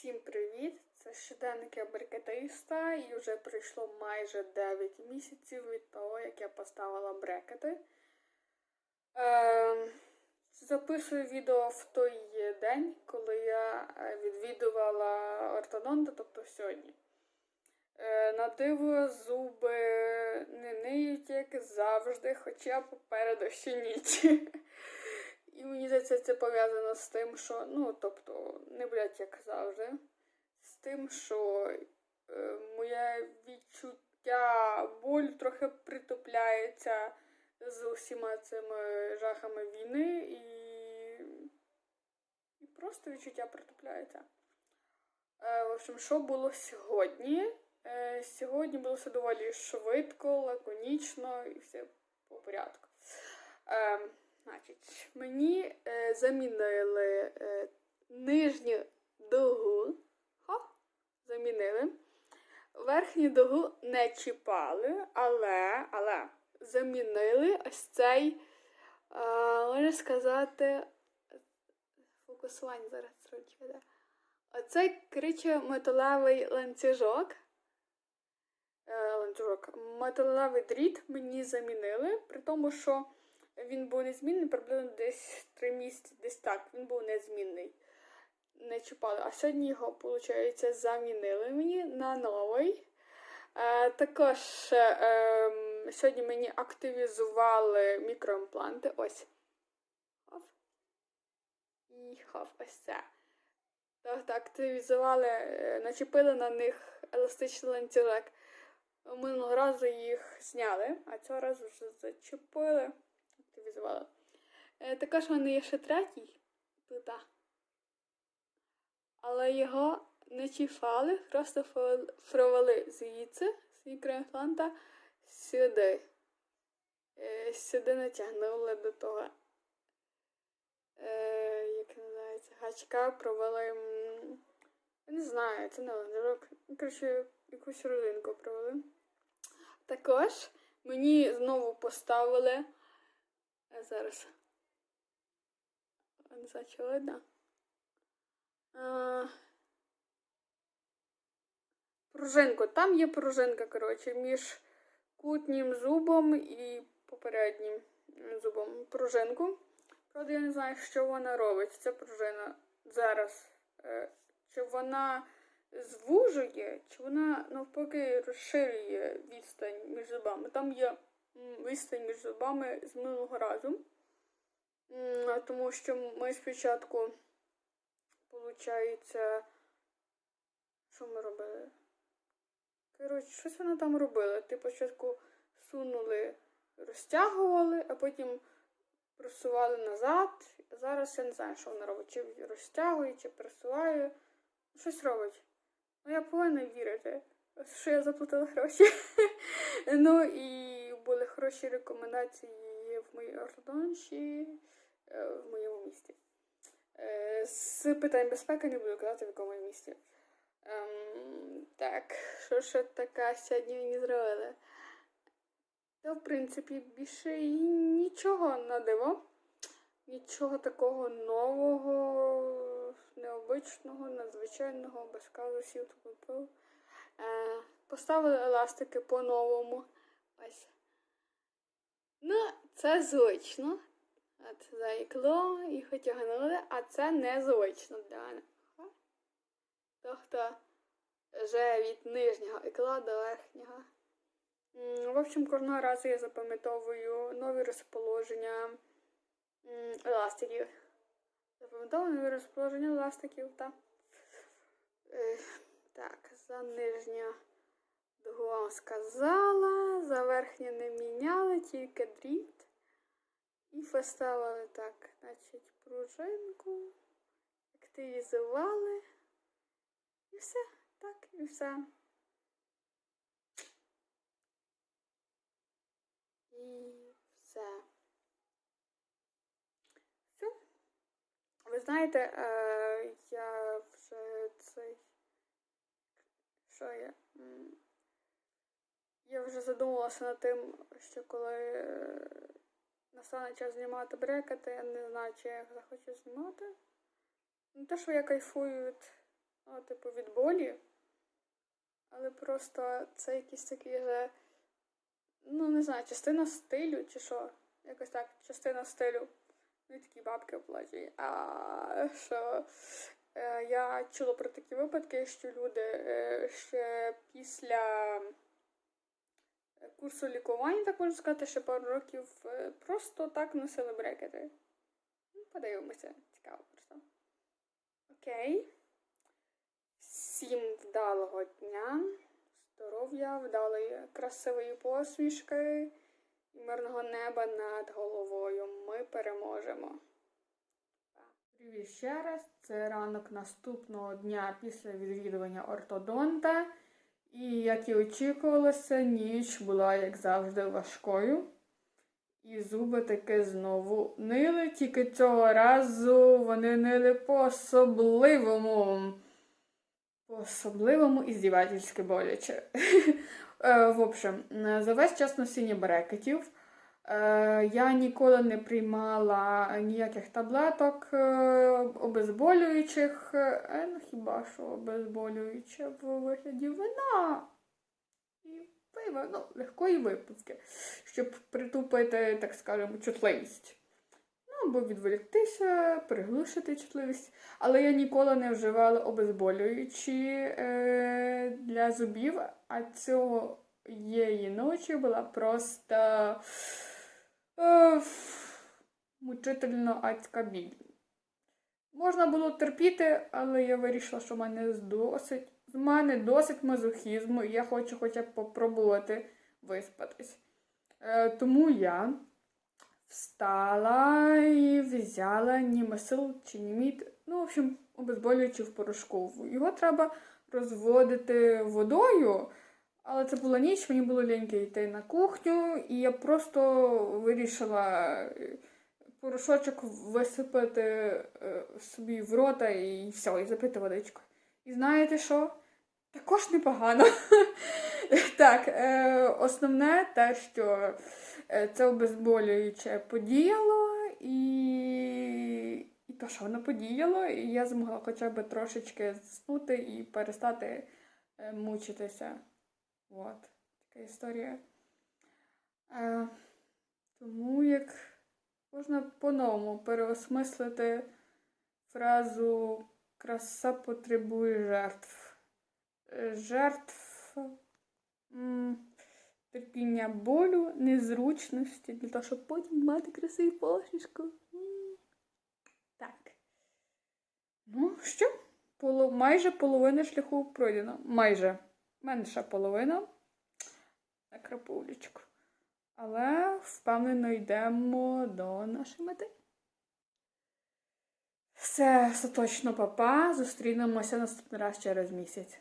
Всім привіт! Це щоденники брекетиста і вже пройшло майже 9 місяців від того, як я поставила брекети. Ем, записую відео в той день, коли я е, відвідувала ортодонта, тобто сьогодні. Е, на диво зуби не ниють, як завжди, хоча попереду ще ніч. І мені здається, це пов'язано з тим, що, ну, тобто, не блять, як завжди, з тим, що е, моє відчуття боль трохи притупляється з усіма цими жахами війни і, і просто відчуття притупляється. Е, в общем, що було сьогодні? Е, сьогодні було все доволі швидко, лаконічно і все по порядку. Е, значить, мені е, замінили е, нижню дугу. Хоп, замінили. Верхню дугу не чіпали, але, але замінили ось цей, е, можна сказати, фокусування зараз трошки. Оцей кориче металевий ланцюжок. Е, ланцюжок. Металевий дріт мені замінили, при тому, що він був незмінний приблизно десь 3 місяці, десь так, він був незмінний. Не чіпали. А сьогодні його, виходить, замінили мені на новий. Е, також е, ем, сьогодні мені активізували мікроімпланти. Ось. І хоп, ось це. Тобто активізували, е, начепили на них еластичний ланцюжок. Минулого разу їх зняли, а цього разу вже зачепили, активізували. Е, також в мене є ще третій тут. Але його не чіпали, просто провели звідси з мікроімпланта сюди. Е, сюди натягнули до того. Е, як називається? Гачка провели. Не знаю, це не. Ну, Коротше, якусь родинку провели. Також мені знову поставили. Зараз. Не знаю, чи видно. А, пружинку. Там є пружинка, коротше, між кутнім зубом і попереднім зубом пружинку. Правда, я не знаю, що вона робить. Ця пружина зараз. Е, Чи вона звужує, чи вона навпаки розширює відстань між зубами. Там є відстань між зубами з минулого разу. Тому що ми спочатку, виходить, що ми робили? Коротше, щось вона там робила. Ти спочатку сунули, розтягували, а потім просували назад. Зараз я не знаю, що вона робить. Чи розтягує, чи просуває. Щось робить. Ну, я повинна вірити, що я заплатила гроші. ну і були хороші рекомендації в моїй ортодончі е, в моєму місті. Е, З питань безпеки не буду казати, в якому місті. Ем, так, що ще така сьогодні мені зробили? Та, в принципі, більше і нічого на диво. Нічого такого нового, необичного, надзвичайного, без казусів. Е, поставили еластики по-новому. Ось. Ну, це звично. От зайкло, їх витягнули, а це незвично для мене. Тобто вже від нижнього ікла до верхнього. В общем, кожного разу я запам'ятовую нові розположення еластиків. Запам'ятовую нові розположення еластиків, так. Так, за нижнє дугу вам сказала, за верхнє не міняли, тільки дріт. І поставили так, значить, пружинку, активізували. І все, так, і все. І все. Все. Ви знаєте, е, я вже цей. Що я? Я вже задумалася над тим, що коли е, настане час знімати брекети, я не знаю, чи я їх захочу знімати. Не те, що я кайфую від а, типу, від болі. Але просто це якийсь такий же, ну, не знаю, частина стилю чи що. Якось так, частина стилю. Ну, такі бабки оплачують. А що е, я чула про такі випадки, що люди е, ще після курсу лікування, так можна сказати, ще пару років е, просто так носили брекети. Ну, подивимося, цікаво просто. Окей. Всім вдалого дня, здоров'я, вдалої, красивої посмішки і мирного неба над головою. Ми переможемо. Привіт ще раз. Це ранок наступного дня після відвідування ортодонта. І, як і очікувалося, ніч була, як завжди, важкою. І зуби таки знову нили, тільки цього разу вони нили по-особливому. По-особливому і здівательськи боляче. Е, В общем, е, за весь час носіння брекетів я ніколи не приймала ніяких таблеток е, обезболюючих, е, ну хіба що обезболююче в вигляді вина і пива, ну, легкої випивки, щоб притупити, так скажемо, чутливість. Ну, або відволіктися, приглушити чутливість. Але я ніколи не вживала обезболюючі е, для зубів, а цього її ночі була просто е, мучительно адська біль. Можна було терпіти, але я вирішила, що в мене досить, з мене досить мазохізму, і я хочу хоча б попробувати виспатись. Е, тому я встала і взяла німесил чи німіт, ну, в общем, обезболюючи в порошку. Його треба розводити водою, але це була ніч, мені було ліньки йти на кухню, і я просто вирішила е, порошочок висипати е, собі в рота і все, і запити водичку. І знаєте що? Також непогано. так, е, основне те, що це обезболююче подіяло, і, і то, що воно подіяло, і я змогла хоча б трошечки заснути і перестати мучитися. От, така історія. Е, тому як можна по-новому переосмислити фразу краса потребує жертв. Е, Жертв терпіння болю, незручності для того, щоб потім мати красиву посмішку. Так. Ну, що? Поло... Майже половина шляху пройдено. Майже. Менша половина. На крапулечку. Але впевнено йдемо до нашої мети. Все, остаточно папа. Зустрінемося наступний раз через місяць.